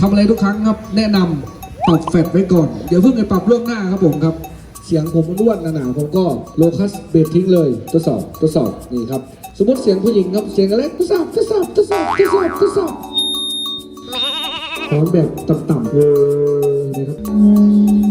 ทำอะไรทุกครั้งครับ แนะนำปรับแฟดไว้ก่อนเดี๋ยวเพิ่งไปปรับเรื่องหน้าครับผมครับ เสียงผมมันอ้วนหนาๆผมก็โลคัสเบรทิ้งเลยทดสอบทดสอบนี่ครับ สมมติเสียงผู้หญิงครับเสียงอะไรทดสอบทดสอบทดสอบทดสอบทดสอบขอแบบต่ำๆเลยนะครับ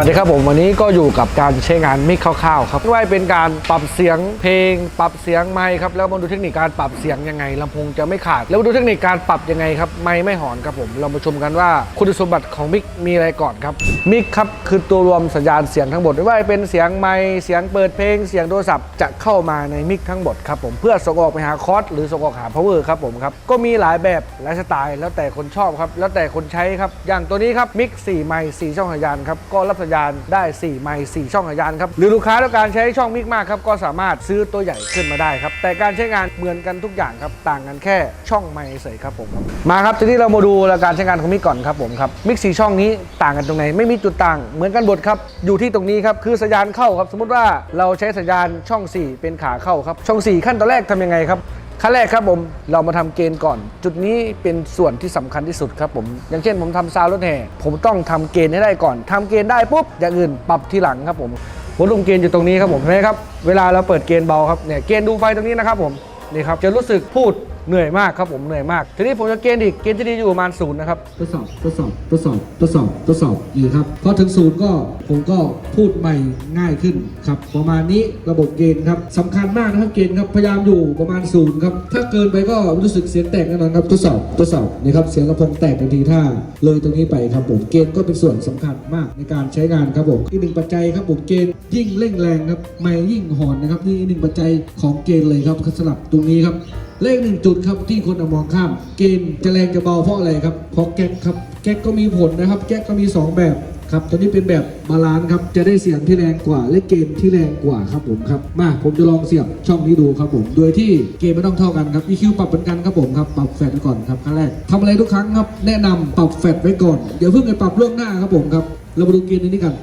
วัสดีครับผมวันนี้ก็อยู่กับการใช้งานมิกคร่าวๆครับไม่ว่าเป็นการปรับเสียงเพลง ปรับเสียงไมค์ครับแล้วมาดูเทคนิคการปรับเสียงยังไงลำโพงจะไม่ขาด แล้วมาดูเทคนิคการปรับยังไงครับไมค์ไม่หอนครับผมเรามาชมกันว่าคุณสมบัติของมิกมีอะไรก่อนครับมิกครับคือตัวรวมสัญญาณเสียงทั้งหมดไม่ว่าเป็นเสียงไมค์เสียงเปิดเพลงเสียงโทรศัพท์จะเข้ามาในมิกทั้งหมดครับผมเพื่อส่งออกไปหาคอร์สหรือส่งออกหา power ครับผมครับก็มีหลายแบบหลายสไตล์แล้วแต่คนชอบครับแล้วแต่คนใช้ครับอย่างตัวนี้ครับมิก4ไมค์4ช่องสัญญาณครับก็รับสัญญาณได้ 4 ไมค์4ช่องสัญญาณครับหรือลูกค้าต้องการใช้ช่องมิกมากครับก็สามารถซื้อตัวใหญ่ขึ้นมาได้ครับแต่การใช้งานเหมือนกันทุกอย่างครับต่างกันแค่ช่องไมค์เฉยครับผมมาครับทีนี้เรามาดูการใช้งานของมิกก่อนครับผมครับมิก4ช่องนี้ต่างกันตรงไหนไม่มีจุดต่าง เหมือนกันหมดครับอยู่ที่ตรงนี้ครับคือสัญญาณเข้าครับสมมุติว่าเราใช้สัญญาณช่อง 4 เป็นขาเข้าครับช่อง 4 ขั้นตอนแรกทำยังไงครับ ขั้นแรกครับผมเรามาทำเกณฑ์ก่อน จุดนี้เป็นส่วนที่สำคัญที่สุดครับผม อย่างเช่นผมทำซาวรถแห่ผมต้องทำเกณฑ์ให้ได้ก่อนทำเกณฑ์ได้ปุ๊บอย่างอื่นปรับทีหลังครับผมวัดลมเกณฑ์อยู่ตรงนี้ครับผมเห็นไหมครับเวลาเราเปิดเกณฑ์เบาครับเนี่ยเกณฑ์ดูไฟตรงนี้นะครับผมนี่ครับจะรู้สึกพูด เหนื่อยมากครับผมเหนื่อยมาก ทีนี้ผมจะเกณฑ์อีกเกณฑ์ที่ดีอยู่ประมาณศูนย์นะครับทดสอบทดสอบทดสอบทดสอบทดสอบนี่ครับพอถึงศูนย์ก็ผมก็พูดใหม่ง่ายขึ้นครับประมาณนี้ระบบเกณฑ์ครับสำคัญมากนะครับเกณฑ์ครับพยายามอยู่ประมาณศูนย์ครับถ้าเกินไปก็รู้สึกเสียงแตกแน่นอนครับทดสอบทดสอบนี่ครับเสียงลำโพงแตกทันทีถ้า เลยตรงนี้ไปครับผมเกณฑ์ก็เป็นส่วนสำคัญมากในการใช้งานครับผมอีกหนึ่งปัจจัยครับผมเกณฑ์ยิ่งเร่งแรงครับไม่ยิ่งหอนนะครับนี่อีกหนึ่งปัจจัยของเกณฑ์เลยครับสลับตรงนี้ครับ เลขหนึ่งจุดครับที่คนมองข้าม เกณฑ์จะแรงจะเบาเพราะอะไรครับเพราะแก๊กครับแก๊กก็มีผลนะครับ แก๊กก็มี 2 แบบครับตัวนี้เป็นแบบบาลานครับ จะได้เสียงที่แรงกว่า และเกณฑ์ที่แรงกว่าครับผมครับ มาผมจะลองเสียบช่องนี้ดูครับผม โดยที่เกณฑ์ไม่ต้องเท่ากันครับ EQ ปรับเหมือนกันครับผมครับ ปรับแฟดไว้ก่อนครับขั้นแรกทำอะไรทุกครั้งครับ แนะนำปรับแฟดไว้ก่อนเดี๋ยวเพิ่งไปปรับเรื่องหน้าครับผมครับ เรามาดูเกณฑ์นี้กัน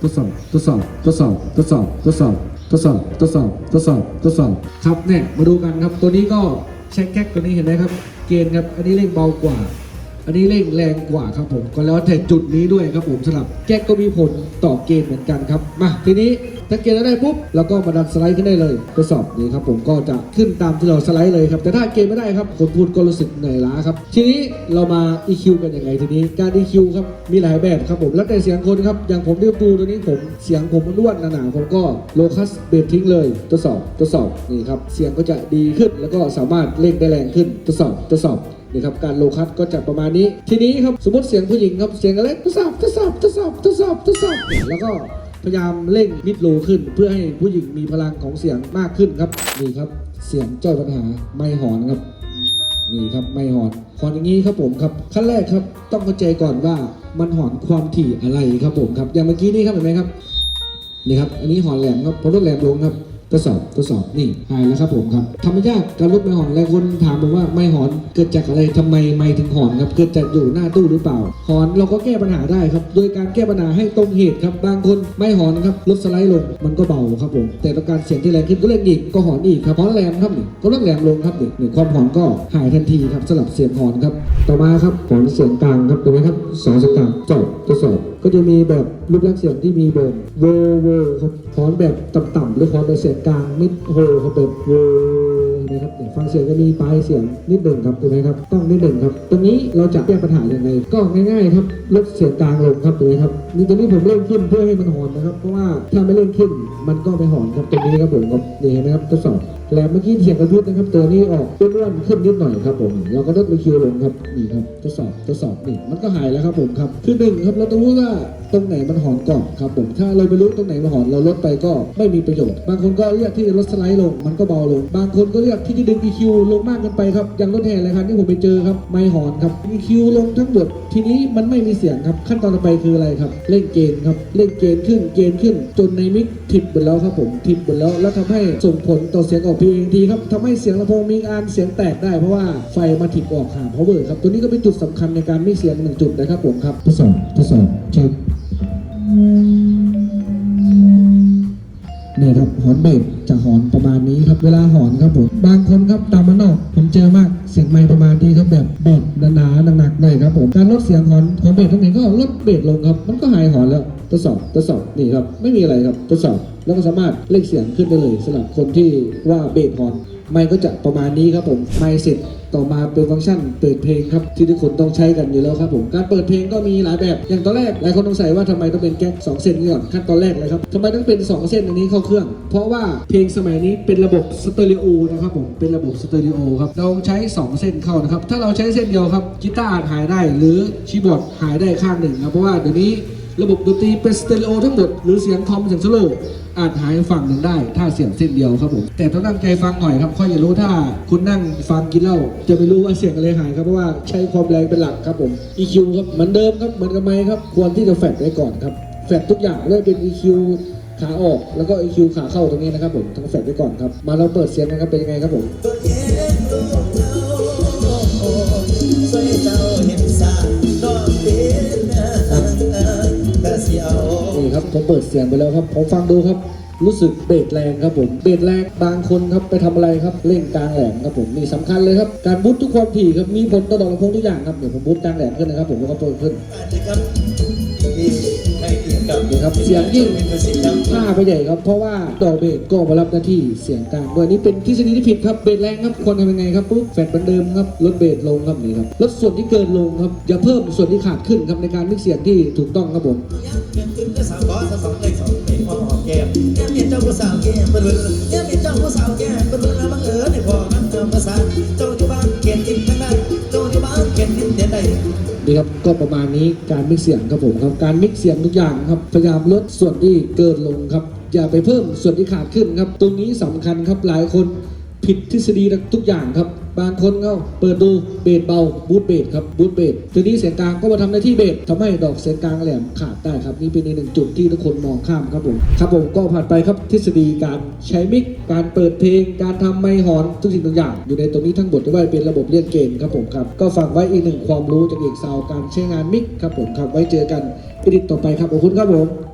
ทดสอบทดสอบทดสอบทดสอบทดสอบ ทดสอบทดสอบทดสอบทดสอบครับเนี่ยมาดูกันครับตัวนี้ก็เช็คแก๊กตัวนี้เห็นไหมครับ เกณฑ์ครับอันนี้เร่งเบากว่า อันนี้เร่งแรงกว่าครับผมก็แล้วแต่จุดนี้ด้วยครับผมสลับแก๊กก็มีผลต่อเกณฑ์เหมือนกันครับมาทีนี้ถ้าเกณฑ์แล้วได้ปุ๊บเราก็มาดันสไลด์ขึ้นได้เลยทดสอบนี่ครับผมก็จะขึ้นตามที่เราสไลด์เลยครับแต่ถ้าเกณฑ์ไม่ได้ครับคนพูดก็รู้สึกเหนื่อยล้าครับทีนี้เรามา EQ กันยังไงทีนี้การ EQ ครับมีหลายแบบครับผมแล้วแต่เสียงคนครับอย่างผมที่ดูตัวนี้ผมเสียงผมมันอ้วนหนาๆผมก็โลคัสเบรทิ้งเลยทดสอบทดสอบนี่ครับเสียงก็จะดีขึ้นแล้วก็สามารถเล่นได้แรงขึ้นทดสอบทดสอบ นี่ครับการโลคัสก็จะประมาณนี้ ทีนี้ครับสมมติเสียงผู้หญิงครับเสียงอะไรทดสอบทดสอบทดสอบทดสอบทดสอบแล้วก็พยายามเร่งมิดโลขึ้น เพื่อให้ผู้หญิงมีพลังของเสียงมากขึ้นครับนี่ครับเสียงเจ้าปัญหาไม่หอนครับนี่ครับไม่หอนหอนอย่างนี้ครับผมครับขั้นแรกครับต้องเข้าใจก่อนว่ามันหอนความถี่อะไรครับผมครับอย่างเมื่อกี้นี่ครับเห็นไหมครับนี่ครับอันนี้หอนแหลมครับพอลดแหลมลงครับ ทดสอบทดสอบนี่หายแล้วครับผมครับธรรมชาติการลดไม่หอนหลายคนถามผมว่าไม่หอนเกิดจากอะไรทำไมไม่ถึงหอนครับเกิดจากอยู่หน้าตู้หรือเปล่า หอนเราก็แก้ปัญหาได้ครับ โดยการแก้ปัญหาให้ตรงเหตุครับบางคนไม่หอนครับลดสไลด์ลงมันก็เบาครับผมแต่ต้องการเสียงที่แรงขึ้นก็เล่นอีกก็หอนอีกครับหอนแรงครับนี่ก็ลดแรงลงครับนี่ยความหอนก็หายทันทีครับสลับเสียงหอนครับต่อมาครับหอนเสียงกลางครับเห็นไหมครับสองเสียงกลางจบทดสอบ ก็จะมีแบบรูปลักษณ์เสียงที่มีแบบเวอร์เวอร์ครับหอนแบบต่ำๆหรือหอนแบบเสียงกลางมิดโฮครับแบบเวนะครับฟังเสียงจะมีปลายเสียงนิดหนึ่งครับถูกไหมครับต้องนิดหนึ่งครับ ตรงนี้เราจะแก้ปัญหาอย่างไรก็ง่ายๆครับลดเสียงกลางลงครับถูกไหมครับนี่ตรงนี้ผมเร่งขึ้นเพื่อให้มันหอนนะครับ เพราะว่าถ้าไม่เร่งขึ้นมันก็ไม่หอนครับตรงนี้ครับผมครับนี่เห็นไหมครับทดสอบแล้วเมื่อกี้เสียงกระพุ้นะครับ ตัวนี้ออกอ้วนๆขึ้นนิดหน่อยครับผมเราก็ลดไปคิวลงครับนี่ครับทดสอบทดสอบนี่มันก็หายแล้วครับผมครับคือหนึ่งครับเราต้องรู้ว่าตรงไหนมันหอนก่อนครับผมถ้าเราไปรู้ตรงไหนมันหอนเราลดไปก็ไม่มีประโยชน์ บางคนก็เลือกที่จะลดสไลด์ลง มันก็เบาลง บางคนก็เลือกที่จะดึง EQ ลงมากเกินไปครับอย่างรถแห่เลยครับที่ผมไปเจอครับไม่หอนครับ EQ ลงทั้งหมดทีนี้มันไม่มีเสียงครับขั้นตอนต่อไปคืออะไรครับเล่นเกณฑ์ครับเล่นเกณฑ์ขึ้นเกณฑ์ขึ้น จนในมิกทิปหมดแล้วครับผมทิปหมดแล้วแล้วทำให้ส่งผลต่อเสียงออกพีเองทีครับทำให้เสียงลำโพงมีการเสียงแตกได้เพราะว่าไฟมาถิบออกหา power ครับตัวนี้ก็เป็นจุดสำคัญในการไม่เสียงหนึ่งจุดนะครับผมครับ ทดสอบทดสอบเช็คเนี่ยครับหอนเบรกจะหอนประมาณนี้ครับเวลาหอนครับผมบางคนครับตามมันนอกผมเจอมากเสียงไมค์ประมาณนี้ครับแบบเบส การลดเสียงหอนของเบสตรงนี้ก็ลดเบสลงครับ มันก็หายหอนแล้วทดสอบทดสอบนี่ครับไม่มีอะไรครับทดสอบแล้วก็สามารถเล่นเสียงขึ้นได้เลยสำหรับคนที่ว่าเบสหอน ไม่ก็จะประมาณนี้ครับผมไม่เสร็จ ต่อมาเป็นฟังก์ชันเปิดเพลงครับที่ทุกคนต้องใช้กันอยู่แล้วครับผมการเปิดเพลงก็มีหลายแบบอย่างตอนแรกหลายคนสงสัยว่าทำไมต้องเป็นแก๊กสองเส้นนี้ก่อนขั้นตอนแรกเลยครับทำไมต้องเป็นสองเส้นอันนี้เข้าเครื่อง เพราะว่าเพลงสมัยนี้เป็นระบบสเตอริโอนะครับผมเป็นระบบสเตอริโอครับเราใช้สองเส้นเข้านะครับถ้าเราใช้เส้นเดียวครับกีตาร์อาจหายได้ หรือคีย์บอร์ดหายได้ข้างหนึ่งครับเพราะว่าเดี๋ยวนี้ ระบบดนตรีเป็นสเตอริโอทั้งหมด หรือเสียงทอมเสียงโซโล่อาจหายฝั่งหนึ่งได้ ถ้าเสียงเส้นเดียวครับผม แต่ต้องตั้งใจฟังหน่อยครับค่อยอย่ารู้ถ้าคุณนั่งฟังกินเหล้าจะไม่รู้ว่าเสียงอะไรหายครับเพราะว่าใช้ความแรงเป็นหลักครับผม EQ ครับเหมือนเดิมครับเหมือนกับไมค์ครับ ควรที่จะแฟดไว้ก่อนครับแฟดทุกอย่างเลยเป็น EQ ขาออกแล้วก็ EQ ขาเข้าตรงนี้นะครับผมทั้งแฟดไว้ก่อนครับมาเราเปิดเสียงกันครับเป็นยังไงครับผม ผมเปิดเสียงไปแล้วครับผมฟังดูครับ รู้สึกเบสแรงครับผมเบสแรงบางคนครับไปทำอะไรครับเล่นกลางแหลมครับผมนี่สำคัญเลยครับการบูททุกความถี่ครับมีผลต่อดอกลำโพงทุกอย่างครับเดี๋ยวผมบูทกลางแหลมขึ้นนะครับผมแล้วก็เปิดขึ้นครับ ครับ เสียงยิ่งเป็นกสิครับผ้าไปใหญ่ครับ เพราะว่าดอกเบสก็มารับหน้าที่เสียงกลางด้วยนี่เป็นทฤษฎีที่ผิดครับเบสแรงครับควรทำยังไงครับปุ๊บแฟดเหมือนเดิมครับลดเบสลงครับนี่ครับลดส่วนที่เกินลงครับอย่าเพิ่มส่วนที่ขาดขึ้นครับในการมิกเสียงที่ถูกต้องครับผมยังเปลี่ยนขึ้นก็สาวก้อนสาวสองเลขสองเลขพ่อหอมแก้มยังเห็นเจ้าผู้สาวแก้มเบิ่นๆยังเห็นเจ้าผู้สาวแนี่ครับก็ประมาณนี้การมิกเสียงครับผมครับการมิกเสียงทุกอย่างครับพยายามลดส่วนที่เกินลงครับ อย่าไปเพิ่มส่วนที่ขาดขึ้นครับ ตรงนี้สำคัญครับหลายคนผิดทฤษฎีทุกอย่างครับ บางคนก็เปิดดูเบสเบาบูทเบสครับบูทเบสทีนี้เสียงกลางก็มาทำหน้าที่เบสทำให้ดอกเสียงกลางแหลมขาดได้ครับนี่เป็นอีกหนึ่งจุดที่ทุกคนมองข้ามครับผมครับผมก็ผ่านไปครับทฤษฎีการใช้มิกการเปิดเพลง การทำไมค์ฮอนทุกสิ่งทุกอย่าง อยู่ในตรงนี้ทั้งหมดที่ว่าเป็นระบบเรียกเกณฑ์ครับผมครับก็ฝากไว้อีกหนึ่งความรู้จากเอกซาวการใช้งานมิกครับผมครับไว้เจอกันอีดิตต่อไปครับขอบคุณครับผม